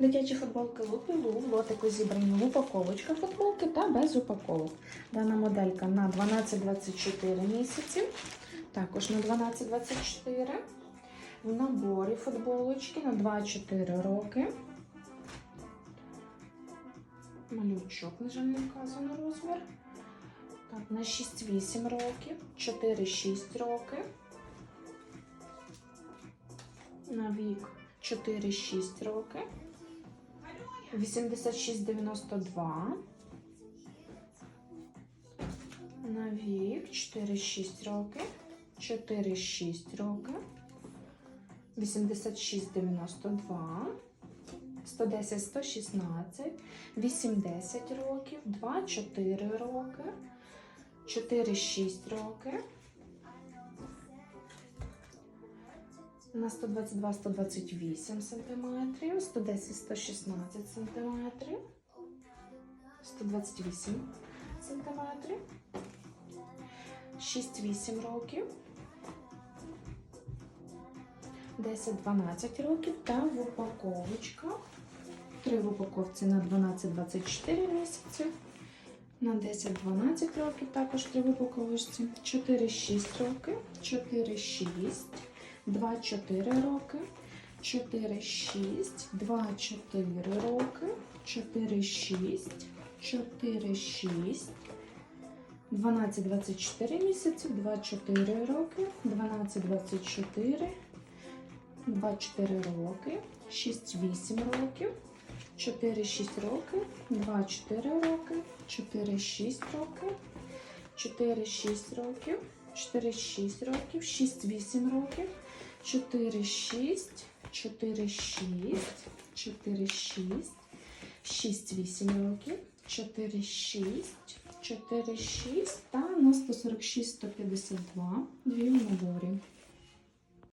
Дитячі футболки Лупілу в лотику зібрані в упаковочках футболки та без упаковок. Дана моделька на 12-24 місяці, також на 12-24. В наборі футболочки на 2-4 роки. Малючок, на жаль, не вказано розмір. Так, на 6-8 років, 4-6 роки. На вік 4-6 роки. 86,92. На вік 4-6 роки. 4-6 роки. 86,92. 110, 116, 80 років, 2, 4 роки, 4, 6 роки. На 122, 128 сантиметрів, 110, 116 сантиметрів, 128 сантиметрів, 6-8 років, 10-12 років та в упаковочках. Три в упаковці на 12-24 місяці. На 10-12 років також три в упаковочці. 4-6 років, 4-6, 2-4 роки, 4-6, 2-4 роки, 4-6, 4-6, 12-24 місяці, 2-4 роки, 12-24, 2-4 роки, 6-8 років, 4-6 роки, 2-4 роки, 4-6 роки, 4-6 років, 4-6 років, 6-8 років, 4-6, 4-6, 4-6, 6-8 років, 4-6, 4-6 та на 146-152 дві в наборі.